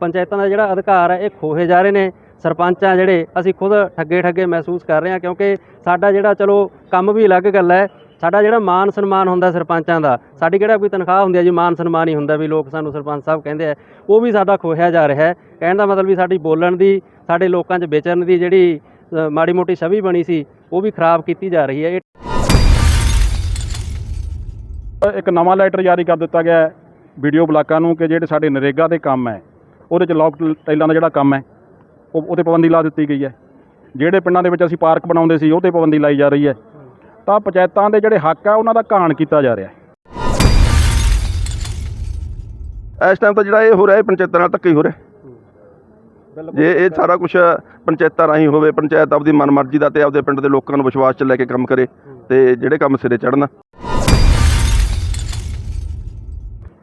ਪੰਚਾਇਤਾਂ ਦਾ ਜਿਹੜਾ ਅਧਿਕਾਰ ਹੈ, ਇਹ ਖੋਹੇ ਜਾ ਰਹੇ ਨੇ। ਸਰਪੰਚ ਆ ਜਿਹੜੇ, ਅਸੀਂ ਖੁਦ ਠੱਗੇ ਠੱਗੇ ਮਹਿਸੂਸ ਕਰ ਰਹੇ ਹਾਂ, ਕਿਉਂਕਿ ਸਾਡਾ ਜਿਹੜਾ, ਚਲੋ, ਕੰਮ ਵੀ ਅਲੱਗ ਗੱਲ ਹੈ। ਸਾਡਾ ਜਿਹੜਾ ਮਾਨ ਸਨਮਾਨ ਹੁੰਦਾ ਸਰਪੰਚਾਂ ਦਾ, ਸਾਡੀ ਕਿਹੜਾ ਕੋਈ ਤਨਖਾਹ ਹੁੰਦੀ ਹੈ ਜੀ, ਮਾਨ ਸਨਮਾਨ ਹੀ ਹੁੰਦਾ ਵੀ ਲੋਕ ਸਾਨੂੰ ਸਰਪੰਚ ਸਾਹਿਬ ਕਹਿੰਦੇ ਆ। ਉਹ ਵੀ ਸਾਡਾ ਖੋਹਿਆ ਜਾ ਰਿਹਾ ਹੈ। ਕਹਿਣ ਦਾ ਮਤਲਬ ਵੀ ਸਾਡੀ ਬੋਲਣ ਦੀ, ਸਾਡੇ ਲੋਕਾਂ 'ਚ ਵਿਚਰਨ ਦੀ ਜਿਹੜੀ ਮਾੜੀ ਮੋਟੀ ਛਵੀ ਬਣੀ ਸੀ, ਉਹ ਵੀ ਖਰਾਬ ਕੀਤੀ ਜਾ ਰਹੀ ਹੈ। ਇਹ ਇੱਕ ਨਵਾਂ ਲੈਟਰ ਜਾਰੀ ਕਰ ਦਿੱਤਾ ਗਿਆ ਹੈ ਵੀਡੀਓ ਬਲਾਕਾਂ ਨੂੰ ਕਿ ਜਿਹੜੇ ਸਾਡੇ ਨਰੇਗਾ ਦੇ ਕੰਮ ਹੈ ਉਹਦੇ ਚ ਲੋਕ ਟਾਈਲਾਂ ਦਾ ਜਿਹੜਾ ਕੰਮ ਹੈ ਉਹ ਉਹਤੇ ਪਾਬੰਦੀ ਲਾ ਦਿੱਤੀ ਗਈ ਹੈ। ਜਿਹੜੇ ਪਿੰਡਾਂ ਦੇ ਵਿੱਚ ਅਸੀਂ ਪਾਰਕ ਬਣਾਉਂਦੇ ਸੀ ਉਹ ਤੇ ਪਾਬੰਦੀ ਲਾਈ ਜਾ ਰਹੀ ਹੈ। ਤਾਂ ਪੰਚਾਇਤਾਂ ਦੇ ਜਿਹੜੇ ਹੱਕ ਆ ਉਹਨਾਂ ਦਾ ਘਾਣ ਕੀਤਾ ਜਾ ਰਿਹਾ ਹੈ। ਇਸ ਟਾਈਮ ਤਾਂ ਜਿਹੜਾ ਇਹ ਹੋ ਰਿਹਾ ਇਹ ਪੰਚਾਇਤਾਂ ਨਾਲ ਧੱਕਾ ਹੀ ਹੋ ਰਿਹਾ। ਜੇ ਇਹ ਸਾਰਾ ਕੁਝ ਪੰਚਾਇਤਾਂ ਰਾਹੀਂ ਹੋਵੇ ਪੰਚਾਇਤ ਆਪਦੀ ਮਨਮਰਜ਼ੀ ਦਾ ਤੇ ਆਪਦੇ ਪਿੰਡ ਦੇ ਲੋਕਾਂ ਨੂੰ ਵਿਸ਼ਵਾਸ 'ਚ ਲੈ ਕੇ ਕੰਮ ਕਰੇ ਤੇ ਜਿਹੜੇ ਕੰਮ ਸਿਰੇ ਚੜਨ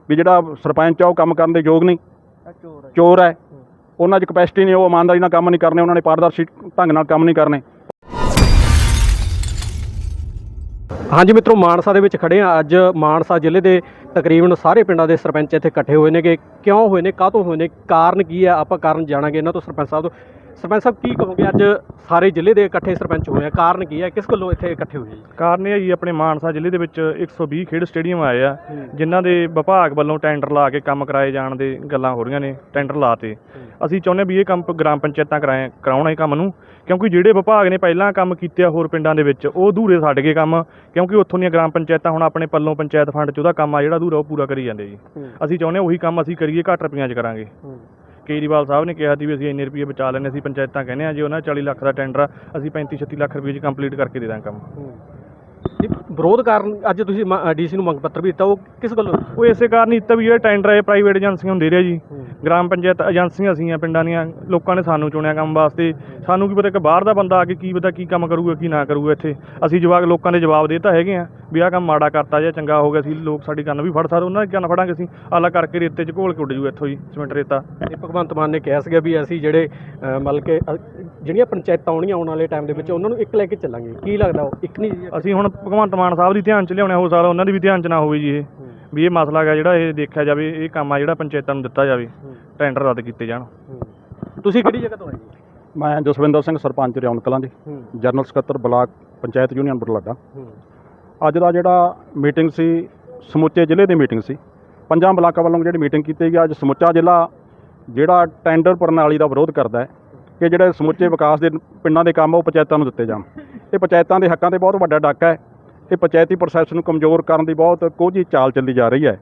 ਵੀ ਜਿਹੜਾ ਸਰਪੰਚ ਆ ਉਹ ਕੰਮ ਕਰਨ ਦੇ ਯੋਗ ਨਹੀਂ। ਚੋਰ ਹੈ। ਉਹਨਾਂ 'ਚ ਕਪੈਸਿਟੀ ਨਹੀਂ ਉਹ ਇਮਾਨਦਾਰੀ ਨਾਲ ਕੰਮ ਨਹੀਂ ਕਰਨੇ ਉਹਨਾਂ ਨੇ ਪਾਰਦਰਸ਼ੀ ਢੰਗ ਨਾਲ ਕੰਮ ਨਹੀਂ ਕਰਨੇ। ਹਾਂਜੀ ਮਿੱਤਰੋ ਮਾਨਸਾ ਦੇ ਵਿੱਚ ਖੜੇ ਆ। ਅੱਜ ਮਾਨਸਾ ਜ਼ਿਲ੍ਹੇ ਦੇ ਤਕਰੀਬਨ ਸਾਰੇ ਪਿੰਡਾਂ ਦੇ ਸਰਪੰਚ ਇੱਥੇ ਇਕੱਠੇ ਹੋਏ ਨੇਗੇ। ਕਿਉਂ ਹੋਏ ਨੇ ਕਾਹਤੋਂ ਹੋਏ ਨੇ ਕਾਰਨ ਕੀ ਆ ਆਪਾਂ ਕਾਰਨ ਜਾਣਾਂਗੇ ਇਹਨਾਂ ਤੋਂ ਸਰਪੰਚ ਸਾਹਿਬ ਤੋਂ। ਸਰਪੰਚ ਸਾਹਿਬ ਕੀ ਕਹੋਗੇ? ਅੱਜ ਸਾਰੇ ਜ਼ਿਲ੍ਹੇ ਦੇ ਇਕੱਠੇ ਸਰਪੰਚ ਹੋਏ ਆ। ਕਾਰਨ ਕੀ ਆ ਕਿਸ ਗੱਲੋਂ ਇੱਥੇ ਇਕੱਠੇ ਹੋਏ ਜੀ? ਕਾਰਨ ਇਹ ਹੈ ਜੀ ਆਪਣੇ ਮਾਨਸਾ ਜ਼ਿਲ੍ਹੇ ਦੇ ਵਿੱਚ 120 ਖੇਡ ਸਟੇਡੀਅਮ ਆਏ ਆ ਜਿਨ੍ਹਾਂ ਦੇ ਵਿਭਾਗ ਵੱਲੋਂ ਟੈਂਡਰ ਲਾ ਕੇ ਕੰਮ ਕਰਾਏ ਜਾਣ ਦੇ ਗੱਲਾਂ ਹੋ ਰਹੀਆਂ ਨੇ ਟੈਂਡਰ ਲਾਤੇ। ਅਸੀਂ ਚਾਹੁੰਦੇ ਵੀ ਇਹ ਕੰਮ ਗ੍ਰਾਮ ਪੰਚਾਇਤਾਂ ਕਰਾਏ ਕਰਾਉਣ ਇਹ ਕੰਮ ਨੂੰ ਕਿਉਂਕਿ ਜਿਹੜੇ ਵਿਭਾਗ ਨੇ ਪਹਿਲਾਂ ਕੰਮ ਕੀਤੇ ਆ ਹੋਰ ਪਿੰਡਾਂ ਦੇ ਵਿੱਚ ਉਹ ਅਧੂਰੇ ਛੱਡ ਗਏ ਕੰਮ ਕਿਉਂਕਿ ਉੱਥੋਂ ਦੀਆਂ ਗ੍ਰਾਮ ਪੰਚਾਇਤਾਂ ਹੁਣ ਆਪਣੇ ਪੱਲੋਂ ਪੰਚਾਇਤ ਫੰਡ 'ਚ ਉਹਦਾ ਕੰਮ ਆ ਜਿਹੜਾ ਅਧੂਰਾ ਉਹ ਪੂਰਾ ਕਰੀ ਜਾਂਦੇ ਜੀ। ਅਸੀਂ ਚਾਹੁੰਦੇ ਉਹੀ ਕੰਮ ਅਸੀਂ ਕਰੀਏ ਘੱਟ ਰੁਪਈਆਂ 'ਚ ਕਰਾਂਗੇ। ਕੇਜਰੀਵਾਲ ਸਾਹਿਬ ਨੇ ਕਿਹਾ ਸੀ ਵੀ ਅਸੀਂ ਇੰਨੇ ਰੁਪਏ ਬਚਾ ਲੈਣੇ ਅਸੀਂ ਪੰਚਾਇਤਾਂ ਕਹਿੰਦੇ ਆ ਜੇ ਉਹਨਾਂ 40 ਲੱਖ ਦਾ ਟੈਂਡਰ ਆ, ਅਸੀਂ 35 36 ਲੱਖ ਰੁਪਏ 'ਚ ਕੰਪਲੀਟ ਕਰਕੇ ਦੇ ਦਾਂਗੇ ਕੰਮ। ਵਿਰੋਧ ਕਾਰਨ ਅੱਜ ਤੁਸੀਂ ਡੀਸੀ ਨੂੰ ਮੰਗ ਪੱਤਰ ਵੀ ਦਿੱਤਾ ਉਹ ਕਿਸ ਗੱਲੋਂ? ਉਹ ਇਸੇ ਕਾਰਨ ਹੀ ਦਿੱਤਾ ਵੀ ਜਿਹੜੇ ਟੈਂਡਰ ਹੈ ਪ੍ਰਾਈਵੇਟ ਏਜੰਸੀਆਂ ਹੁੰਦੇ ਰਿਹਾ ਜੀ। ਗ੍ਰਾਮ ਪੰਚਾਇਤ ਏਜੰਸੀਆਂ ਸੀਆਂ ਪਿੰਡਾਂ ਦੀਆਂ ਲੋਕਾਂ ਨੇ ਸਾਨੂੰ ਚੁਣਿਆ ਕੰਮ ਵਾਸਤੇ। ਸਾਨੂੰ ਕੀ ਪਤਾ ਕਿ ਬਾਹਰ ਦਾ ਬੰਦਾ ਆ ਕੇ ਕੀ ਪਤਾ ਕੀ ਕੰਮ ਕਰੂਗਾ ਕੀ ਨਾ ਕਰੂਗਾ ਇੱਥੇ। ਅਸੀਂ ਜਵਾਬ ਲੋਕਾਂ ਦੇ ਜਵਾਬ ਦੇ ਤਾਂ ਹੈਗੇ ਆ ਵੀ ਆਹ ਕੰਮ ਮਾੜਾ ਕਰਤਾ ਜਾਂ ਚੰਗਾ ਹੋ ਗਿਆ ਸੀ ਲੋਕ ਸਾਡੀ ਕੰਨ ਵੀ ਫੜ ਸਕਦੇ ਉਹਨਾਂ ਦੀ ਕੰਨ ਫੜਾਂਗੇ ਅਸੀਂ। ਆਲਾ ਕਰਕੇ ਰੇਤੇ 'ਚ ਘੋਲ ਕੇ ਉੱਡ ਜੂ ਇੱਥੋਂ ਹੀ ਸਿਮੈਂਟ ਰੇਤਾ। ਇਹ ਭਗਵੰਤ ਮਾਨ ਨੇ ਕਿਹਾ ਸੀਗਾ ਵੀ ਅਸੀਂ ਜਿਹੜੇ ਅ, ਮਤਲਬ ਕਿ ਅ, ਜਿਹੜੀਆਂ ਪੰਚਾਇਤਾਂ ਆਉਣੀਆਂ ਆਉਣ ਵਾਲੇ ਟਾਈਮ ਦੇ ਵਿੱਚ ਉਹਨਾਂ ਨੂੰ ਇੱਕ ਲੈ ਕੇ ਚੱਲਾਂਗੇ। ਕੀ ਲੱਗਦਾ ਉਹ? ਇੱਕ ਨਹੀਂ ਜੀ? ਅਸੀਂ ਹੁਣ ਭਗਵੰਤ ਮਾਨ ਸਾਹਿਬ ਦੀ ਧਿਆਨ 'ਚ ਲਿਆਉਣਾ ਹੋ ਸਕਦਾ ਉਹਨਾਂ ਦੀ ਵੀ ਧਿਆਨ 'ਚ ਨਾ ਹੋਵੇ ਜੀ ਇਹ। ਵੀ ਇਹ ਮਸਲਾ ਹੈਗਾ ਜਿਹੜਾ ਇਹ ਦੇਖਿਆ ਜਾਵੇ ਇਹ ਕੰਮ ਆ ਜਿਹੜਾ ਪੰਚਾਇਤਾਂ ਨੂੰ ਦਿੱਤਾ ਜਾਵੇ ਟੈਂਡਰ ਰੱਦ ਕੀਤੇ ਜਾਣ। ਤੁਸੀਂ ਕਿਹੜੀ ਜਗ੍ਹਾ ਤੋਂ ਆਏ ਜੀ? ਮੈਂ ਜਸਵਿੰਦਰ ਸਿੰਘ ਸਰਪੰਚ ਰਿਆਉਣ ਕਲਾਂ ਜੀ। ਜਨਰਲ ਸਕੱਤਰ ਬਲਾਕ ਪੰਚਾਇਤ ਯੂਨੀਅਨ ਬੁਢਲਾਡਾ ਅੱਜ ਦਾ ਜਿਹੜਾ ਮੀਟਿੰਗ ਸੀ ਸਮੁੱਚੇ ਜ਼ਿਲ੍ਹੇ ਦੀ ਮੀਟਿੰਗ ਸੀ। ਪੰਜਾਂ ਬਲਾਕਾਂ ਵੱਲੋਂ ਜਿਹੜੀ ਮੀਟਿੰਗ ਕੀਤੀ ਗਈ ਅੱਜ ਸਮੁੱਚਾ ਜ਼ਿਲ੍ਹਾ ਜਿਹੜਾ ਟੈਂਡਰ ਪ੍ਰਣਾਲੀ ਦਾ ਵਿਰੋਧ ਕਰਦਾ ਹੈ। ਕਿ ਜਿਹੜੇ ਸਮੁੱਚੇ ਵਿਕਾਸ ਦੇ ਪਿੰਡਾਂ ਦੇ ਕੰਮ ਆ, ਉਹ ਪੰਚਾਇਤਾਂ ਨੂੰ ਦਿੱਤੇ ਜਾਣ। ਇਹ ਪੰਚਾਇਤਾਂ ਦੇ ਹੱਕਾਂ ਤੇ ਬਹੁਤ ਵੱਡਾ ਡਾਕਾ ਹੈ। ਇਹ ਪੰਚਾਇਤੀ ਪ੍ਰੋਸੈਸ ਨੂੰ ਕਮਜ਼ੋਰ ਕਰਨ ਦੀ ਬਹੁਤ ਕੋਝੀ ਚਾਲ ਚੱਲੀ ਜਾ ਰਹੀ ਹੈ।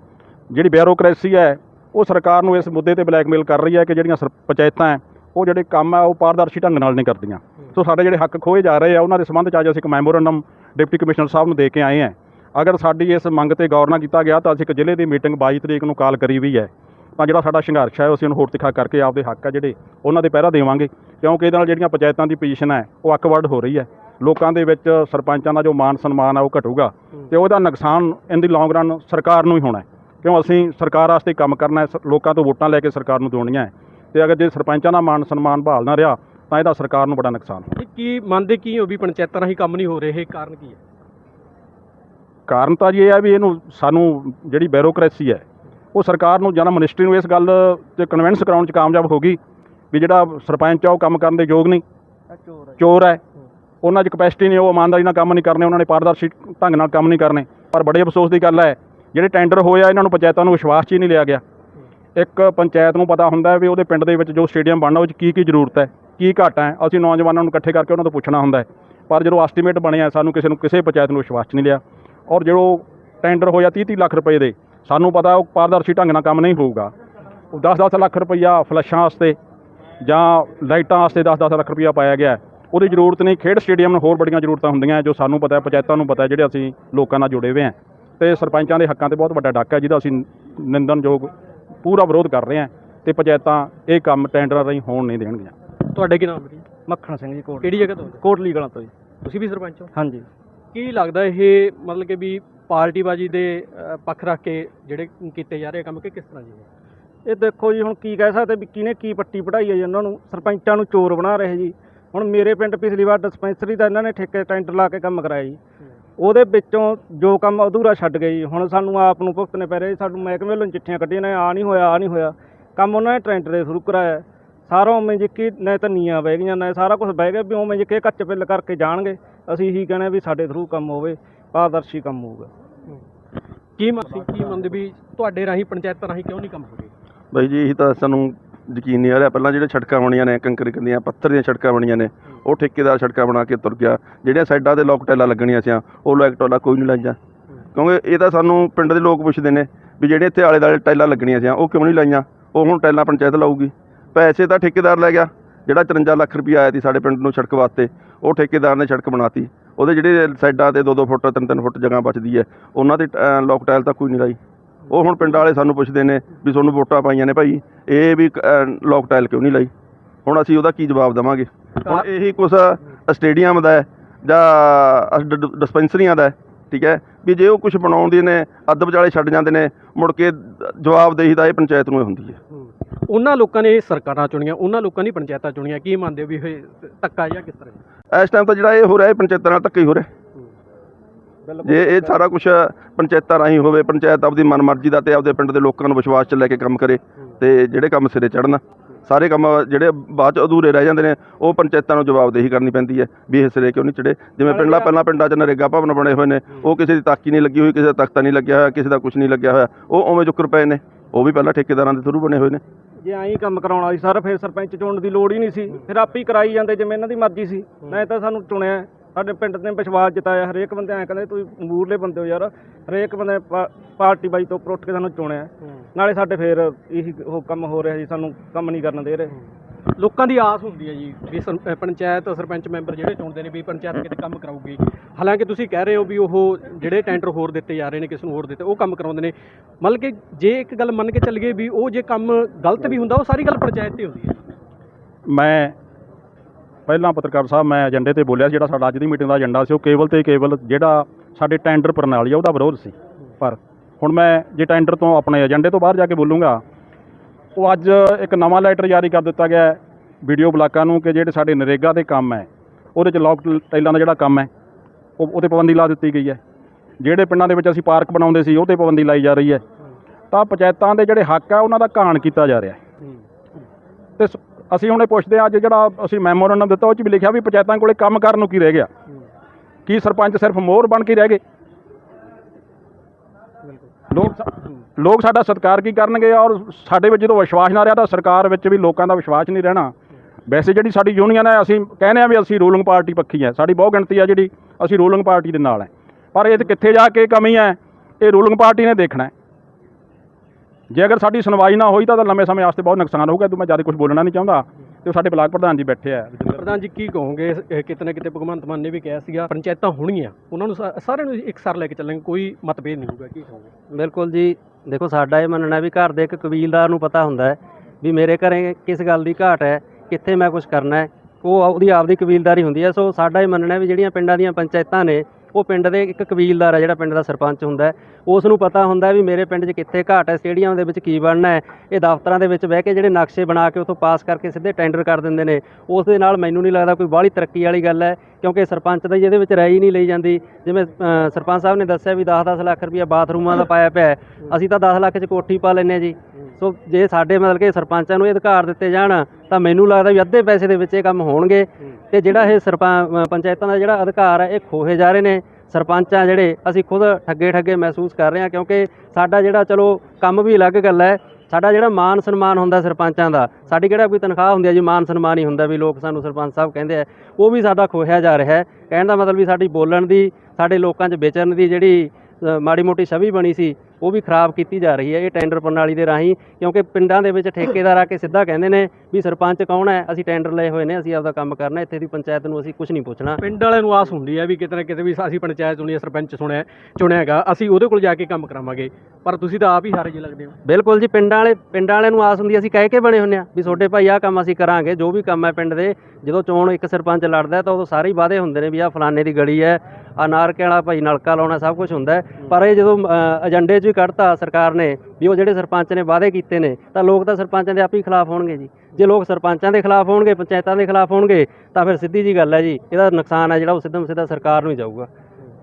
ਜਿਹੜੀ ਬਿਊਰੋਕ੍ਰੇਸੀ ਹੈ, ਉਹ ਸਰਕਾਰ ਨੂੰ ਇਸ ਮੁੱਦੇ ਤੇ ਬਲੈਕਮੇਲ ਕਰ ਰਹੀ ਹੈ ਕਿ ਜਿਹੜੀਆਂ ਸਰ- ਪੰਚਾਇਤਾਂ ਹੈ, ਉਹ ਜਿਹੜੇ ਕੰਮ ਹੈ ਉਹ ਪਾਰਦਰਸ਼ੀ ਢੰਗ ਨਾਲ ਨਹੀਂ ਕਰਦੀਆਂ। ਸੋ ਸਾਡੇ ਜਿਹੜੇ ਹੱਕ ਖੋਏ ਜਾ ਰਹੇ ਆ, ਉਹਨਾਂ ਦੇ ਸੰਬੰਧ ਚ ਅੱਜ ਅਸੀਂ ਇੱਕ ਮੈਮੋਰੰਡਮ ਡਿਪਟੀ ਕਮਿਸ਼ਨਰ ਸਾਹਿਬ ਨੂੰ ਦੇ ਕੇ ਆਏ ਹਾਂ। ਅਗਰ ਸਾਡੀ ਇਸ ਮੰਗ ਤੇ ਗੌਰ ਨਾ ਕੀਤਾ ਗਿਆ, ਤਾਂ ਅਸੀਂ ਇੱਕ ਜ਼ਿਲ੍ਹੇ ਦੀ ਮੀਟਿੰਗ 22 ਤਰੀਕ ਨੂੰ ਕਾਲ ਕਰੀ ਵੀ ਹੈ। ਤਾਂ ਜਿਹੜਾ ਸਾਡਾ ਸੰਘਰਸ਼ ਹੈ ਅਸੀਂ ਉਹਨੂੰ ਹੋਰ ਤਿੱਖਾ ਕਰਕੇ ਆਪਦੇ ਹੱਕ ਹੈ ਜਿਹੜੇ ਉਹਨਾਂ ਦੇ ਪਹਿਰਾ ਦੇਵਾਂਗੇ। ਕਿਉਂਕਿ ਇਹਦੇ ਨਾਲ ਜਿਹੜੀਆਂ ਪੰਚਾਇਤਾਂ ਦੀ ਪੋਜੀਸ਼ਨ ਹੈ ਉਹ ਅਕਵਰਡ ਹੋ ਰਹੀ ਹੈ। ਲੋਕਾਂ ਦੇ ਵਿੱਚ ਸਰਪੰਚਾਂ ਦਾ ਜੋ ਮਾਨ ਸਨਮਾਨ ਹੈ ਉਹ ਘਟੂਗਾ। ਤੇ ਉਹਦਾ ਨੁਕਸਾਨ ਇਨ ਦੀ ਲੌਂਗ ਰਨ ਸਰਕਾਰ ਨੂੰ ਹੀ ਹੋਣਾ ਕਿਉਂ ਅਸੀਂ ਸਰਕਾਰ ਵਾਸਤੇ ਕੰਮ ਕਰਨਾ ਹੈ ਲੋਕਾਂ ਤੋਂ ਵੋਟਾਂ ਲੈ ਕੇ ਸਰਕਾਰ ਨੂੰ ਦੇਣੀਆਂ ਹੈ। ਤੇ ਅਗਰ ਜੇ ਸਰਪੰਚਾਂ ਦਾ ਮਾਨ ਸਨਮਾਨ ਬਹਾਲ ਨਾ ਰਿਹਾ ਤਾਂ ਇਹਦਾ ਸਰਕਾਰ ਨੂੰ ਬੜਾ ਨੁਕਸਾਨ ਹੋਣਾ। ਕੀ ਮੰਨਦੇ ਕੀ ਹੋ ਵੀ ਪੰਚਾਇਤਾਂ ਰਾਹੀਂ ਕੰਮ ਨਹੀਂ ਹੋ ਰਹੇ? ਇਹ ਕਾਰਨ ਕੀ ਹੈ? ਕਾਰਨ ਤਾਂ ਇਹ ਹੈ ਵੀ ਇਹਨੂੰ ਸਾਨੂੰ ਜਿਹੜੀ ਬਿਊਰੋਕ੍ਰੇਸੀ ਹੈ ਉਹ ਸਰਕਾਰ ਨੂੰ ਜਾਂ ਮਿਨਿਸਟਰੀ ਨੂੰ ਇਸ ਗੱਲ ਤੇ ਕਨਵਿੰਸ ਕਰਾਉਣ 'ਚ ਕਾਮਯਾਬ ਹੋ ਗਈ ਵੀ ਜਿਹੜਾ ਸਰਪੰਚ ਆ ਉਹ ਕੰਮ ਕਰਨ ਦੇ ਯੋਗ ਨਹੀਂ। ਚੋਰ ਹੈ। ਉਹਨਾਂ 'ਚ ਕਪੈਸਿਟੀ ਨਹੀਂ ਉਹ ਇਮਾਨਦਾਰੀ ਨਾਲ ਕੰਮ ਨਹੀਂ ਕਰਨੇ ਉਹਨਾਂ ਨੇ ਪਾਰਦਰਸ਼ੀ ਢੰਗ ਨਾਲ ਕੰਮ ਨਹੀਂ ਕਰਨੇ। ਪਰ ਬੜੇ ਅਫਸੋਸ ਦੀ ਗੱਲ ਹੈ ਜਿਹੜੇ ਟੈਂਡਰ ਹੋਏ ਆ ਇਹਨਾਂ ਨੂੰ ਪੰਚਾਇਤਾਂ ਨੂੰ ਵਿਸ਼ਵਾਸ 'ਚ ਹੀ ਨਹੀਂ ਲਿਆ ਗਿਆ। ਇੱਕ ਪੰਚਾਇਤ ਨੂੰ ਪਤਾ ਹੁੰਦਾ ਵੀ ਉਹਦੇ ਪਿੰਡ ਦੇ ਵਿੱਚ ਜੋ ਸਟੇਡੀਅਮ ਬਣਨਾ ਉਹ 'ਚ ਕੀ ਕੀ ਜ਼ਰੂਰਤ ਹੈ ਕੀ ਘਾਟਾ ਹੈ ਅਸੀਂ ਨੌਜਵਾਨਾਂ ਨੂੰ ਇਕੱਠੇ ਕਰਕੇ ਉਹਨਾਂ ਤੋਂ ਪੁੱਛਣਾ ਹੁੰਦਾ ਹੈ। ਪਰ ਜਦੋਂ ਐਸਟੀਮੇਟ ਬਣਿਆ ਸਾਨੂੰ ਕਿਸੇ ਨੂੰ ਕਿਸੇ ਪੰਚਾਇਤ ਨੂੰ ਵਿਸ਼ਵਾਸ 'ਚ ਨਹੀਂ ਲਿਆ। ਔਰ ਜਦੋਂ ਟੈਂਡਰ ਹੋਇਆ 30 30 ਲੱਖ ਰੁਪਏ ਦੇ ਸਾਨੂੰ ਪਤਾ ਉਹ ਪਾਰਦਰਸ਼ੀ ਢੰਗ ਨਾਲ ਕੰਮ ਨਹੀਂ ਹੋਊਗਾ। ਉਹ 10-10 ਲੱਖ ਰੁਪਈਆ ਫਲੱਸ਼ਾਂ ਵਾਸਤੇ ਜਾਂ ਲਾਈਟਾਂ ਵਾਸਤੇ 10-10 ਲੱਖ ਰੁਪਈਆ ਪਾਇਆ ਗਿਆ। ਉਹਦੀ ਜ਼ਰੂਰਤ ਨਹੀਂ ਖੇਡ ਸਟੇਡੀਅਮ ਨੂੰ ਹੋਰ ਬੜੀਆਂ ਜ਼ਰੂਰਤਾਂ ਹੁੰਦੀਆਂ ਜੋ ਸਾਨੂੰ ਪਤਾ ਹੈ ਪੰਚਾਇਤਾਂ ਨੂੰ ਪਤਾ ਹੈ ਜਿਹੜੇ ਅਸੀਂ ਲੋਕਾਂ ਨਾਲ ਜੁੜੇ ਹੋਏ ਹਾਂ। ਤੇ ਸਰਪੰਚਾਂ ਦੇ ਹੱਕਾਂ ਤੇ ਬਹੁਤ ਵੱਡਾ ਡਾਕਾ ਹੈ ਜਿਹਦਾ ਅਸੀਂ ਨਿੰਦਨਯੋਗ ਪੂਰਾ ਵਿਰੋਧ ਕਰ ਰਹੇ ਹਾਂ ਤੇ ਪੰਚਾਇਤਾਂ ਇਹ ਕੰਮ ਟੈਂਡਰਾਂ ਰਾਹੀਂ ਹੋਣ ਨਹੀਂ ਦੇਣਗੀਆਂ। ਤੁਹਾਡੇ ਕੀ ਨਾਮ ਹੈ ਜੀ? ਮੱਖਣ ਸਿੰਘ ਜੀ ਕੋਟ ਕਿਹੜੀ ਜਗ੍ਹਾ ਤੋਂ? ਕੋਟਲੀ ਗਲਾਂ ਤੋਂ ਜੀ। ਤੁਸੀਂ ਵੀ ਸਰਪੰਚ ਹੋ? ਹਾਂਜੀ। ਕੀ ਲੱਗਦਾ ਇਹ ਮਤਲਬ ਕਿ ਵੀ ਪਾਰਟੀਬਾਜ਼ੀ ਦੇ ਅ, ਪੱਖ ਰੱਖ ਕੇ ਜਿਹੜੇ ਕੀਤੇ ਜਾ ਰਹੇ ਕੰਮ ਕਿ ਕਿਸ ਤਰ੍ਹਾਂ ਜੀ? ਇਹ? ਦੇਖੋ ਜੀ ਹੁਣ ਕੀ ਕਹਿ ਸਕਦੇ ਵੀ ਕਿਹਨੇ ਕੀ ਪੱਟੀ ਪੜਾਈ ਹੈ ਜੀ ਉਹਨਾਂ ਨੂੰ ਸਰਪੰਚਾਂ ਨੂੰ ਚੋਰ ਬਣਾ ਰਹੇ ਜੀ। ਹੁਣ ਮੇਰੇ ਪਿੰਡ ਪਿਛਲੀ ਵਾਰ ਡਿਸਪੈਂਸਰੀ ਦਾ ਇਹਨਾਂ ਨੇ ਠੇਕੇ ਟੈਂਡਰ ਲਾ ਕੇ ਕੰਮ ਕਰਾਇਆ ਜੀ। ਉਹਦੇ ਵਿੱਚੋਂ ਜੋ ਕੰਮ ਅਧੂਰਾ ਛੱਡ ਗਏ ਜੀ। ਹੁਣ ਸਾਨੂੰ ਆਪ ਨੂੰ ਭੁਗਤਣੇ ਪੈ ਰਹੇ ਸਾਨੂੰ ਮਹਿਕਮੇ ਵੱਲੋਂ ਚਿੱਠੀਆਂ ਕੱਢੀਆਂ ਨੇ ਆ ਨਹੀਂ ਹੋਇਆ ਆ ਨਹੀਂ ਹੋਇਆ। ਕੰਮ ਉਹਨਾਂ ਨੇ ਟੈਂਡਰ ਦੇ ਥਰੂ ਕਰਾਇਆ। ਹੈ। ਸਾਰਾ ਉਵੇਂ ਜਿੱਕੀ ਨਾ ਤਾਂ ਨੀਆਂ ਬਹਿ ਗਈਆਂ ਨਾ ਸਾਰਾ ਕੁਝ ਬਹਿ ਗਿਆ ਵੀ ਉਵੇਂ ਜਿੱਕੇ ਕੱਚ ਪਿੱਲ ਕਰਕੇ ਜਾਣਗੇ। ਅਸੀਂ ਇਹੀ ਕਹਿੰਦੇ ਵੀ ਸਾਡੇ ਥਰੂ ਕੰਮ ਹੋਵੇ ਪਾਰਦਰਸ਼ੀ ਕੰਮ ਹੋਊਗਾ। ਕੀ ਮੰਨਦੇ ਕੀ ਮੰਨਦੇ ਵੀ ਤੁਹਾਡੇ ਰਾਹੀਂ, ਪੰਚਾਇਤਾਂ ਰਾਹੀਂ ਕਿਉਂ ਨਹੀਂ ਕੰਮ ਹੋ ਰਹੇ? ਬਾਈ ਜੀ, ਇਹੀ ਤਾਂ ਸਾਨੂੰ ਯਕੀਨ ਨਹੀਂ ਆ ਰਿਹਾ। ਪਹਿਲਾਂ ਜਿਹੜੇ ਛੜਕਾਂ ਬਣੀਆਂ ਨੇ ਕੰਕਰੀਟ ਦੀਆਂ ਪੱਥਰ ਦੀਆਂ ਸੜਕਾਂ ਬਣੀਆਂ ਨੇ, ਉਹ ਠੇਕੇਦਾਰ ਛੜਕਾਂ ਬਣਾ ਕੇ ਤੁਰ ਗਿਆ। ਜਿਹੜੀਆਂ ਸਾਈਡਾਂ ਤੇ ਲੋਕ ਟੈਲਾਂ ਲੱਗਣੀਆਂ ਸੀ ਉਹ ਲੋਕ ਟੈਲਾਂ ਕੋਈ ਨਹੀਂ ਲਾਈਆਂ। ਕਿਉਂਕਿ ਇਹ ਤਾਂ ਸਾਨੂੰ ਪਿੰਡ ਦੇ ਲੋਕ ਪੁੱਛਦੇ ਨੇ ਵੀ ਜਿਹੜੇ ਇੱਥੇ ਆਲੇ ਦੁਆਲੇ ਟੈਲਾਂ ਲੱਗਣੀਆਂ ਸੀ ਉਹ ਕਿਉਂ ਨਹੀਂ ਲਾਈਆਂ? ਉਹ ਹੁਣ ਟੈਲਾਂ ਪੰਚਾਇਤ ਲਾਊਗੀ। ਪੈਸੇ ਤਾਂ ਠੇਕੇਦਾਰ ਲੈ ਗਿਆ। ਜਿਹੜਾ 53 ਲੱਖ ਰੁਪਇਆ ਆਇਆ ਸੀ ਸਾਡੇ ਪਿੰਡ ਨੂੰ ਸੜਕ ਵਾਸਤੇ ਉਹ ਠੇਕੇਦਾਰ ਨੇ ਸੜਕ ਬਣਾਤੀ। ਉਹਦੇ ਜਿਹੜੇ ਸਾਈਡਾਂ ਤੇ 2-2 ਫੁੱਟ 3-3 ਫੁੱਟ ਜਗ੍ਹਾ ਬਚਦੀ ਹੈ ਉਹਨਾਂ ਤੇ ਲੋਕ ਟੈਲ ਤਾਂ ਕੋਈ ਨਹੀਂ ਲਾਈ। ਉਹ ਹੁਣ ਪਿੰਡ ਵਾਲੇ ਸਾਨੂੰ ਪੁੱਛਦੇ ਨੇ ਵੀ ਤੁਹਾਨੂੰ ਵੋਟਾਂ ਪਾਈਆਂ ਨੇ ਭਾਈ ਇਹ ਵੀ ਲੋਕ ਟਾਇਲ ਕਿਉਂ ਨਹੀਂ ਲਾਈ? ਹੁਣ ਅਸੀਂ ਉਹਦਾ ਕੀ ਜਵਾਬ ਦੇਵਾਂਗੇ? ਹੁਣ ਇਹੀ ਕੁਛ ਸਟੇਡੀਅਮ ਦਾ ਹੈ ਜਾਂ ਡਿਸਪੈਂਸਰੀਆਂ ਦਾ ਠੀਕ ਹੈ? ਵੀ ਜੇ ਉਹ ਕੁਝ ਬਣਾਉਂਦੇ ਨੇ ਅੱਧ ਵਿਚਾਲੇ ਛੱਡ ਜਾਂਦੇ ਨੇ ਮੁੜ ਕੇ ਜਵਾਬਦੇਹੀ ਤਾਂ ਇਹ ਪੰਚਾਇਤ ਨੂੰ ਹੀ ਹੁੰਦੀ ਹੈ। ਉਹਨਾਂ ਲੋਕਾਂ ਨੇ ਸਰਕਾਰਾਂ ਚੁਣੀਆਂ ਉਹਨਾਂ ਲੋਕਾਂ ਨੇ ਪੰਚਾਇਤਾਂ ਚੁਣੀਆਂ ਕੀ ਮੰਨਦੇ ਹੋ ਵੀ ਇਹ ਧੱਕਾ ਜਾਂ ਕਿਸ ਤਰ੍ਹਾਂ? ਇਸ ਟਾਈਮ ਤਾਂ ਜਿਹੜਾ ਇਹ ਹੋ ਰਿਹਾ ਇਹ ਪੰਚਾਇਤਾਂ ਨਾਲ ਧੱਕਾ ਹੀ ਹੋ ਰਿਹਾ। ਜੇ ਇਹ ਸਾਰਾ ਕੁਝ ਪੰਚਾਇਤਾਂ ਰਾਹੀਂ ਹੋਵੇ ਪੰਚਾਇਤ ਆਪਦੀ ਮਨਮਰਜ਼ੀ ਦਾ ਤੇ ਆਪਦੇ ਪਿੰਡ ਦੇ ਲੋਕਾਂ ਨੂੰ ਵਿਸ਼ਵਾਸ 'ਚ ਲੈ ਕੇ ਕੰਮ ਕਰੇ ਤੇ ਜਿਹੜੇ ਕੰਮ ਸਿਰੇ ਚੜਨ ਸਾਰੇ ਕੰਮ ਜਿਹੜੇ ਬਾਅਦ 'ਚ ਅਧੂਰੇ ਰਹਿ ਜਾਂਦੇ ਨੇ ਉਹ ਪੰਚਾਇਤਾਂ ਨੂੰ ਜਵਾਬਦੇਹੀ ਕਰਨੀ ਪੈਂਦੀ ਹੈ ਵੀ ਇਹ ਸਿਰੇ ਕਿਉਂ ਨਹੀਂ ਚੜੇ ਜਿਵੇਂ ਪਿੰਡਾਂ ਪਹਿਲਾਂ ਪਿੰਡਾਂ 'ਚ ਨਰੇਗਾ ਭਵਨ ਬਣੇ ਹੋਏ ਨੇ ਉਹ ਕਿਸੇ ਦੀ ਤਾਕੀ ਨਹੀਂ ਲੱਗੀ ਹੋਈ ਕਿਸੇ ਦਾ ਤਖਤਾ ਨਹੀਂ ਲੱਗਿਆ ਹੋਇਆ ਕਿਸੇ ਦਾ ਕੁਝ ਨਹੀਂ ਲੱਗਿਆ ਹੋਇਆ ਉਹ ਉਵੇਂ ਜੁਕਰ ਪਏ ਨੇ। ਉਹ ਵੀ ਪਹਿਲਾਂ ਠੇਕੇਦਾਰਾਂ ਦੇ ਥਰੂ ਬਣੇ ਹੋਏ ਨੇ। ਜੇ ਐਂ ਹੀ ਕੰਮ ਕਰਾਉਣਾ ਸੀ ਸਰ ਫਿਰ ਸਰਪੰਚ ਚੁਣਨ ਦੀ ਲੋੜ ਹੀ ਨਹੀਂ ਸੀ। ਫਿਰ ਆਪੇ ਹੀ ਕਰਾਈ ਜਾਂਦੇ ਜਿਵੇਂ ਇਹਨਾਂ ਦੀ ਮਰਜ਼ੀ ਸੀ। ਨਹੀਂ ਤਾਂ ਸਾਨੂੰ ਚੁਣਿਆ। ਸਾਡੇ ਪਿੰਡ ਨੇ ਵਿਸ਼ਵਾਸ ਜਤਾਇਆ। ਹਰੇਕ ਬੰਦੇ ਐਂ ਕਹਿੰਦੇ ਤੁਸੀਂ ਮੂਰਲੇ ਬੰਦੇ ਹੋ ਯਾਰ। ਹਰੇਕ ਬੰਦੇ ਪਾਰਟੀ ਬਾਈ ਤੋਂ ਉੱਪਰ ਉੱਠ ਕੇ ਸਾਨੂੰ ਚੁਣਿਆ। ਨਾਲੇ ਸਾਡੇ ਫਿਰ ਇਹੀ ਉਹ ਕੰਮ ਹੋ ਰਿਹਾ ਜੀ। ਸਾਨੂੰ ਕੰਮ ਨਹੀਂ ਕਰਨ ਦੇ ਰਹੇ। ਲੋਕਾਂ ਦੀ ਆਸ ਹੁੰਦੀ ਹੈ ਜੀ ਵੀ ਸਰ- ਅ, ਪੰਚਾਇਤ ਸਰਪੰਚ ਮੈਂਬਰ ਜਿਹੜੇ ਚੁਣਦੇ ਨੇ ਵੀ ਪੰਚਾਇਤ ਕਿਤੇ ਕੰਮ ਕਰਾਊਗੀ। ਹਾਲਾਂਕਿ ਤੁਸੀਂ ਕਹਿ ਰਹੇ ਹੋ ਵੀ ਉਹ ਜਿਹੜੇ ਟੈਂਡਰ ਹੋਰ ਦਿੱਤੇ ਜਾ ਰਹੇ ਨੇ ਕਿਸ ਨੂੰ ਹੋਰ ਦਿੱਤੇ ਉਹ ਕੰਮ ਕਰਾਉਂਦੇ ਨੇ। ਮਤਲਬ ਕਿ ਜੇ ਇੱਕ ਗੱਲ ਮੰਨ ਕੇ ਚੱਲੀਏ ਵੀ ਉਹ ਜੇ ਕੰਮ ਗਲਤ ਵੀ ਹੁੰਦਾ ਉਹ ਸਾਰੀ ਗੱਲ ਪੰਚਾਇਤ ਤੇ ਹੁੰਦੀ ਹੈ ਮੈਂ ਪਹਿਲਾਂ ਪੱਤਰਕਾਰ ਸਾਹਿਬ ਮੈਂ ਏਜੰਡੇ ਤੇ ਬੋਲਿਆ ਸੀ, ਜਿਹੜਾ ਸਾਡਾ ਅੱਜ ਦੀ ਮੀਟਿੰਗ ਦਾ ਏਜੰਡਾ ਸੀ ਉਹ ਕੇਵਲ ਤੇ ਕੇਵਲ ਜਿਹੜਾ ਸਾਡੇ ਟੈਂਡਰ ਪ੍ਰਣਾਲੀ ਆ ਉਹਦਾ ਵਿਰੋਧ ਸੀ। ਪਰ ਹੁਣ ਮੈਂ ਜੇ ਟੈਂਡਰ ਤੋਂ ਆਪਣੇ ਏਜੰਡੇ ਤੋਂ ਬਾਹਰ ਜਾ ਕੇ ਬੋਲੂੰਗਾ ਉਹ ਅੱਜ ਇੱਕ ਨਵਾਂ ਲੈਟਰ ਜਾਰੀ ਕਰ ਦਿੱਤਾ ਗਿਆ ਹੈ। ਵੀਡੀਓ ਬਲਾਕਾਂ ਨੂੰ ਕਿ ਜਿਹੜੇ ਸਾਡੇ ਨਰੇਗਾ ਦੇ ਕੰਮ ਹੈ, ਉਹਦੇ ਚ ਲੋਕ ਟਾਈਲਾਂ ਦਾ ਜਿਹੜਾ ਕੰਮ ਹੈ, ਉਹ ਉਹਤੇ ਪਾਬੰਦੀ ਲਾ ਦਿੱਤੀ ਗਈ ਹੈ। ਜਿਹੜੇ ਪਿੰਡਾਂ ਦੇ ਵਿੱਚ ਅਸੀਂ ਪਾਰਕ ਬਣਾਉਂਦੇ ਸੀ, ਉਹ ਤੇ ਪਾਬੰਦੀ ਲਾਈ ਜਾ ਰਹੀ ਹੈ। ਤਾਂ ਪੰਚਾਇਤਾਂ ਦੇ ਜਿਹੜੇ ਹੱਕ ਆ ਉਹਨਾਂ ਦਾ ਘਾਣ ਕੀਤਾ ਜਾ ਰਿਹਾ ਹੈ। ਤੇ ਸ- ਅਸੀਂ ਹੁਣੇ ਪੁੱਛਦੇ ਹਾਂ ਅੱਜ ਜਿਹੜਾ ਅਸੀਂ ਮੈਮੋਰੰਡਮ ਦਿੱਤਾ, ਉਹ 'ਚ ਵੀ ਲਿਖਿਆ ਵੀ ਪੰਚਾਇਤਾਂ ਕੋਲੇ ਕੰਮ ਕਰਨ ਨੂੰ ਕੀ ਰਹਿ ਗਿਆ? ਕੀ ਸਰਪੰਚ ਸਿਰਫ ਮੋਹਰ ਬਣ ਕੇ ਰਹਿ ਗਏ? ਲੋਕ ਲੋਕ ਸਾਡਾ ਸਤਿਕਾਰ ਕੀ ਕਰਨਗੇ ਔਰ ਸਾਡੇ ਵਿੱਚ ਜਦੋਂ ਵਿਸ਼ਵਾਸ ਨਾ ਰਿਹਾ ਤਾਂ ਸਰਕਾਰ ਵਿੱਚ ਵੀ ਲੋਕਾਂ ਦਾ ਵਿਸ਼ਵਾਸ ਨਹੀਂ ਰਹਿਣਾ। ਵੈਸੇ ਜਿਹੜੀ ਸਾਡੀ ਯੂਨੀਅਨ ਹੈ ਅਸੀਂ ਕਹਿੰਦੇ ਆ ਵੀ ਅਸੀਂ ਰੂਲਿੰਗ ਪਾਰਟੀ ਪੱਖੀ ਹੈ। ਸਾਡੀ ਬਹੁਤ ਗਿਣਤੀ ਆ ਜਿਹੜੀ ਅਸੀਂ ਰੂਲਿੰਗ ਪਾਰਟੀ ਦੇ ਨਾਲ ਹੈ। ਪਰ ਇਹ ਕਿੱਥੇ ਜਾ ਕੇ ਕਮੀ ਹੈ ਇਹ ਰੂਲਿੰਗ ਪਾਰਟੀ ਨੇ ਦੇਖਣਾ ਹੈ। ਜੇ ਅਗਰ ਸਾਡੀ ਸੁਣਵਾਈ ਨਾ ਹੋਈ ਤਾਂ ਤਾਂ ਲੰਮੇ ਸਮੇਂ ਵਾਸਤੇ ਬਹੁਤ ਨੁਕਸਾਨ ਹੋਊਗਾ ਤੂੰ ਮੈਂ ਜ਼ਿਆਦਾ ਕੁਝ ਬੋਲਣਾ ਨਹੀਂ ਚਾਹੁੰਦਾ। ਤੇ ਉਹ ਸਾਡੇ ਬਲਾਕ ਪ੍ਰਧਾਨ ਜੀ ਬੈਠੇ ਆ ਪ੍ਰਧਾਨ ਜੀ ਕੀ ਕਹੋਗੇ? ਇਹ ਕਿਤੇ ਨਾ ਕਿਤੇ ਭਗਵੰਤ ਮਾਨ ਨੇ ਵੀ ਕਿਹਾ ਸੀਗਾ ਪੰਚਾਇਤਾਂ ਹੋਣਗੀਆਂ ਉਹਨਾਂ ਨੂੰ ਸਾਰਿਆਂ ਨੂੰ ਇੱਕ ਸਰ ਲੈ ਕੇ ਚੱਲਾਂਗੇ ਕੋਈ ਮਤਭੇਦ ਨਹੀਂ ਹੋਊਗਾ ਕੀ ਕਹੋਗੇ? ਬਿਲਕੁਲ ਜੀ ਦੇਖੋ ਸਾਡਾ ਇਹ ਮੰਨਣਾ ਵੀ ਘਰ ਦੇ ਇੱਕ ਕਬੀਲਦਾਰ ਨੂੰ ਪਤਾ ਹੁੰਦਾ ਹੈ ਵੀ ਮੇਰੇ ਘਰੇ ਕਿਸ ਗੱਲ ਦੀ ਘਾਟ ਹੈ। ਕਿੱਥੇ ਮੈਂ ਕੁਝ ਕਰਨਾ ਹੈ, ਉਹ ਉਹਦੀ ਆਪਦੀ ਕਬੀਲਦਾਰੀ ਹੁੰਦੀ ਹੈ। ਸੋ ਸਾਡਾ ਇਹ ਮੰਨਣਾ ਵੀ ਜਿਹੜੀਆਂ ਪਿੰਡਾਂ ਦੀਆਂ ਪੰਚਾਇਤਾਂ ਨੇ, ਉਹ ਪਿੰਡ ਦੇ ਇੱਕ ਕਬੀਲਦਾਰ ਹੈ ਜਿਹੜਾ ਪਿੰਡ ਦਾ ਸਰਪੰਚ ਹੁੰਦਾ ਉਸ ਨੂੰ ਪਤਾ ਹੁੰਦਾ ਵੀ ਮੇਰੇ ਪਿੰਡ 'ਚ ਕਿੱਥੇ ਘਾਟ ਹੈ, ਸਟੇਡੀਅਮ ਦੇ ਵਿੱਚ ਕੀ ਬਣਨਾ ਹੈ। ਇਹ ਦਫ਼ਤਰਾਂ ਦੇ ਵਿੱਚ ਬਹਿ ਕੇ ਜਿਹੜੇ ਨਕਸ਼ੇ ਬਣਾ ਕੇ ਉੱਥੋਂ ਪਾਸ ਕਰਕੇ ਸਿੱਧੇ ਟੈਂਡਰ ਕਰ ਦਿੰਦੇ ਨੇ। ਉਸ ਦੇ ਨਾਲ ਮੈਨੂੰ ਨਹੀਂ ਲੱਗਦਾ ਕੋਈ ਬਾਹਲੀ ਤਰੱਕੀ ਵਾਲੀ ਗੱਲ ਹੈ, ਕਿਉਂਕਿ ਸਰਪੰਚ ਦਾ ਇਹਦੇ ਵਿੱਚ ਰਾਈ ਨਹੀਂ ਲਈ ਜਾਂਦੀ। ਜਿਵੇਂ ਸਰਪੰਚ ਸਾਹਿਬ ਨੇ ਦੱਸਿਆ ਵੀ 10-10 ਲੱਖ ਰੁਪਇਆ ਬਾਥਰੂਮਾਂ ਦਾ ਪਾਇਆ ਪਿਆ ਅਸੀਂ ਤਾਂ 10 ਲੱਖ 'ਚ ਕੋਠੀ ਪਾ ਲੈਂਦੇ ਹਾਂ ਜੀ। ਸੋ ਜੇ ਸਾਡੇ ਮਤਲਬ ਕਿ ਸਰਪੰਚਾਂ ਨੂੰ ਇਹ ਅਧਿਕਾਰ ਦਿੱਤੇ ਜਾਣ, ਤਾਂ ਮੈਨੂੰ ਲੱਗਦਾ ਵੀ ਅੱਧੇ ਪੈਸੇ ਦੇ ਵਿੱਚ ਇਹ ਕੰਮ ਹੋਣਗੇ। ਤੇ ਜਿਹੜਾ ਇਹ ਸਰਪੰਚ ਪੰਚਾਇਤਾਂ ਦਾ ਜਿਹੜਾ ਅਧਿਕਾਰ ਹੈ ਇਹ ਖੋਹੇ ਜਾ ਰਹੇ ਨੇ। ਸਰਪੰਚ ਆ ਜਿਹੜੇ ਅਸੀਂ ਖੁਦ ਠੱਗੇ ਠੱਗੇ ਮਹਿਸੂਸ ਕਰ ਰਹੇ ਹਾਂ, ਕਿਉਂਕਿ ਸਾਡਾ ਜਿਹੜਾ ਚਲੋ ਕੰਮ ਵੀ ਅਲੱਗ ਗੱਲ ਹੈ। ਸਾਡਾ ਜਿਹੜਾ ਮਾਨ ਸਨਮਾਨ ਹੁੰਦਾ ਸਰਪੰਚਾਂ ਦਾ, ਸਾਡੀ ਕਿਹੜਾ ਕੋਈ ਤਨਖਾਹ ਹੁੰਦੀ ਹੈ ਜੀ, ਮਾਨ ਸਨਮਾਨ ਹੀ ਹੁੰਦਾ ਵੀ ਲੋਕ ਸਾਨੂੰ ਸਰਪੰਚ ਸਾਹਿਬ ਕਹਿੰਦੇ ਆ। ਉਹ ਵੀ ਸਾਡਾ ਖੋਹਿਆ ਜਾ ਰਿਹਾ ਹੈ। ਕਹਿਣ ਦਾ ਮਤਲਬ ਵੀ ਸਾਡੀ ਬੋਲਣ ਦੀ, ਸਾਡੇ ਲੋਕਾਂ 'ਚ ਵਿਚਰਨ ਦੀ ਜਿਹੜੀ ਮਾੜੀ ਮੋਟੀ ਛਵੀ ਬਣੀ ਸੀ ਉਹ ਵੀ ਖਰਾਬ ਕੀਤੀ ਜਾ ਰਹੀ ਹੈ ਇਹ ਟੈਂਡਰ ਪ੍ਰਣਾਲੀ ਦੇ ਰਾਹੀਂ, ਕਿਉਂਕਿ ਪਿੰਡਾਂ ਦੇ ਵਿੱਚ ਠੇਕੇਦਾਰ ਆ ਕੇ ਸਿੱਧਾ ਕਹਿੰਦੇ ਨੇ ਵੀ ਸਰਪੰਚ ਕੌਣ ਹੈ? ਅਸੀਂ ਟੈਂਡਰ ਲਏ ਹੋਏ ਨੇ ਅਸੀਂ ਆਪਦਾ ਕੰਮ ਕਰਨਾ ਇੱਥੇ ਦੀ ਪੰਚਾਇਤ ਨੂੰ ਅਸੀਂ ਕੁਝ ਨਹੀਂ ਪੁੱਛਣਾ। ਪਿੰਡ ਵਾਲਿਆਂ ਨੂੰ ਆਸ ਹੁੰਦੀ ਹੈ ਵੀ ਕਿਤੇ ਨਾ ਕਿਤੇ ਵੀ ਅਸੀਂ ਪੰਚਾਇਤ ਚੁਣੀ ਹੈ ਸਰਪੰਚ ਸੁਣਿਆ ਚੁਣਿਆਗਾ ਅਸੀਂ ਉਹਦੇ ਕੋਲ ਜਾ ਕੇ ਕੰਮ ਕਰਾਵਾਂਗੇ। ਪਰ ਤੁਸੀਂ ਤਾਂ ਆਪ ਹੀ ਹਾਰੇ ਜਿਹੇ ਲੱਗਦੇ ਹੋ। ਬਿਲਕੁਲ ਜੀ ਪਿੰਡਾਂ ਵਾਲੇ ਪਿੰਡਾਂ ਵਾਲਿਆਂ ਨੂੰ ਆਸ ਹੁੰਦੀ ਹੈ, ਅਸੀਂ ਕਹਿ ਕੇ ਬਣੇ ਹੁੰਨੇ ਆ ਵੀ ਤੁਹਾਡੇ ਭਾਈ ਆਹ ਕੰਮ ਅਸੀਂ ਕਰਾਂਗੇ ਜੋ ਵੀ ਕੰਮ ਹੈ ਪਿੰਡ ਦੇ ਜਦੋਂ ਚੋਣ ਇੱਕ ਸਰਪੰਚ ਲੜਦਾ ਤਾਂ ਉਦੋਂ ਸਾਰੇ ਹੀ ਵਾਅਦੇ ਹੁੰਦੇ ਨੇ ਵੀ ਆਹ ਫਲਾਣੇ ਦੀ ਗਲੀ ਹੈ ਆ ਨਾਰਕੇ ਵਾਲਾ ਭਾਈ ਨਲਕਾ ਲਾਉਣਾ ਸਭ ਕੁਝ ਹੁੰਦਾ। ਪਰ ਇਹ ਜਦੋਂ ਏਜੰਡੇ 'ਚ ਹੀ ਕੱਢਤਾ ਸਰਕਾਰ ਨੇ ਵੀ ਉਹ ਜਿਹੜੇ ਸਰਪੰਚ ਨੇ ਵਾਅਦੇ ਕੀਤੇ ਨੇ ਤਾਂ ਲੋਕ ਤਾਂ ਸਰਪੰਚਾਂ ਦੇ ਆਪ ਹੀ ਖਿਲਾਫ ਹੋਣਗੇ ਜੀ। ਜੇ ਲੋਕ ਸਰਪੰਚਾਂ ਦੇ ਖਿਲਾਫ ਹੋਣਗੇ ਪੰਚਾਇਤਾਂ ਦੇ ਖਿਲਾਫ ਹੋਣਗੇ ਤਾਂ ਫਿਰ ਸਿੱਧੀ ਜੀ ਗੱਲ ਹੈ ਜੀ। ਇਹਦਾ ਨੁਕਸਾਨ ਹੈ ਜਿਹੜਾ ਉਹ ਸਿੱਧਾ ਸਿੱਧਾ ਸਰਕਾਰ ਨੂੰ ਹੀ ਜਾਊਗਾ।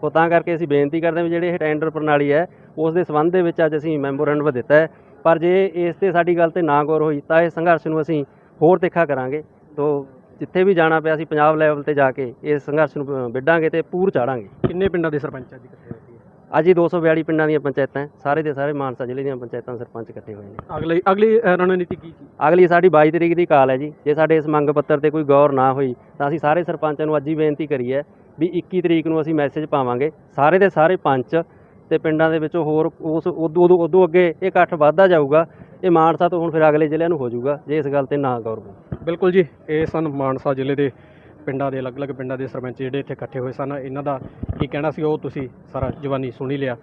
ਉਹ ਤਾਂ ਕਰਕੇ ਅਸੀਂ ਬੇਨਤੀ ਕਰਦੇ ਹਾਂ ਵੀ ਜਿਹੜੇ ਇਹ ਟੈਂਡਰ ਪ੍ਰਣਾਲੀ ਹੈ ਉਸ ਦੇ ਸੰਬੰਧ ਦੇ ਵਿੱਚ ਅੱਜ ਅਸੀਂ ਮੈਮੋਰੈਂਡਮ ਦਿੱਤਾ ਹੈ। ਪਰ ਜੇ ਇਸ ਤੇ ਸਾਡੀ ਗੱਲ ਤੇ ਨਾ ਗੌਰ ਹੋਈ ਤਾਂ ਇਹ ਸੰਘਰਸ਼ ਨੂੰ ਅਸੀਂ ਹੋਰ ਤਿੱਖਾ ਕਰਾਂਗੇ। ਤੋਂ ਜਿੱਥੇ ਵੀ ਜਾਣਾ ਪਿਆ ਅਸੀਂ ਪੰਜਾਬ ਲੈਵਲ ਤੇ ਜਾ ਕੇ ਇਸ ਸੰਘਰਸ਼ ਨੂੰ ਅ, ਵਿੱਢਾਂਗੇ ਤੇ ਪੂਰ ਚਾੜਾਂਗੇ। ਕਿੰਨੇ ਪਿੰਡਾਂ ਦੇ ਸਰਪੰਚ ਅੱਜ ਇਕੱਠੇ ਅੱਜ ਹੀ 242 ਪਿੰਡਾਂ ਦੀਆਂ ਪੰਚਾਇਤਾਂ ਹੈ। ਸਾਰੇ ਦੇ ਸਾਰੇ ਮਾਨਸਾ ਜ਼ਿਲ੍ਹੇ ਦੀਆਂ ਪੰਚਾਇਤਾਂ ਸਰਪੰਚ ਇਕੱਠੇ ਹੋਏ ਨੇ। ਅਗਲੀ ਅਗਲੀ ਅ, ਰਣਨੀਤੀ ਕੀ ਸੀ? ਅਗਲੀ ਸਾਡੀ 22 ਤਰੀਕ ਦੀ ਕਾਲ ਹੈ ਜੀ। ਜੇ ਸਾਡੇ ਇਸ ਮੰਗ ਪੱਤਰ ਤੇ ਕੋਈ ਗੌਰ ਨਾ ਹੋਈ ਤਾਂ ਅਸੀਂ ਸਾਰੇ ਸਰਪੰਚਾਂ ਨੂੰ ਅੱਜ ਹੀ ਬੇਨਤੀ ਕਰੀ ਹੈ ਵੀ 21 ਤਰੀਕ ਨੂੰ ਅਸੀਂ ਮੈਸੇਜ ਪਾਵਾਂਗੇ। ਸਾਰੇ ਦੇ ਸਾਰੇ ਪੰਚ ਤੇ ਪਿੰਡਾਂ ਦੇ ਵਿੱਚੋਂ ਹੋਰ ਉਸ ਉਦੋਂ ਉਦੋਂ ਉਦੋਂ ਅੱਗੇ ਇਹ ਇਕੱਠ ਵੱਧਦਾ ਜਾਊਗਾ ਇਹ ਮਾਨਸਾ ਤੋਂ ਹੁਣ ਫਿਰ ਅਗਲੇ ਜ਼ਿਲ੍ਹਿਆਂ ਨੂੰ ਹੋ ਜਾਊਗਾ ਜੇ ਇਸ ਗੱਲ ਤੇ ਨਾ ਗੌਰ ਹੋਊ ਬਿਲਕੁਲ ਜੀ ਇਹ ਸਨ ਮਾਨਸਾ ਜ਼ਿਲ੍ਹੇ ਦੇ ਪਿੰਡਾਂ ਦੇ, ਅਲੱਗ-ਅਲੱਗ ਪਿੰਡਾਂ ਦੇ ਸਰਪੰਚ ਜਿਹੜੇ ਇੱਥੇ ਇਕੱਠੇ ਹੋਏ ਸਨ, ਇਹਨਾਂ ਦਾ ਕੀ ਕਹਿਣਾ ਸੀ, ਉਹ ਤੁਸੀਂ ਸਾਰਾ ਜਵਾਨੀ ਸੁਣੀ ਲਿਆ।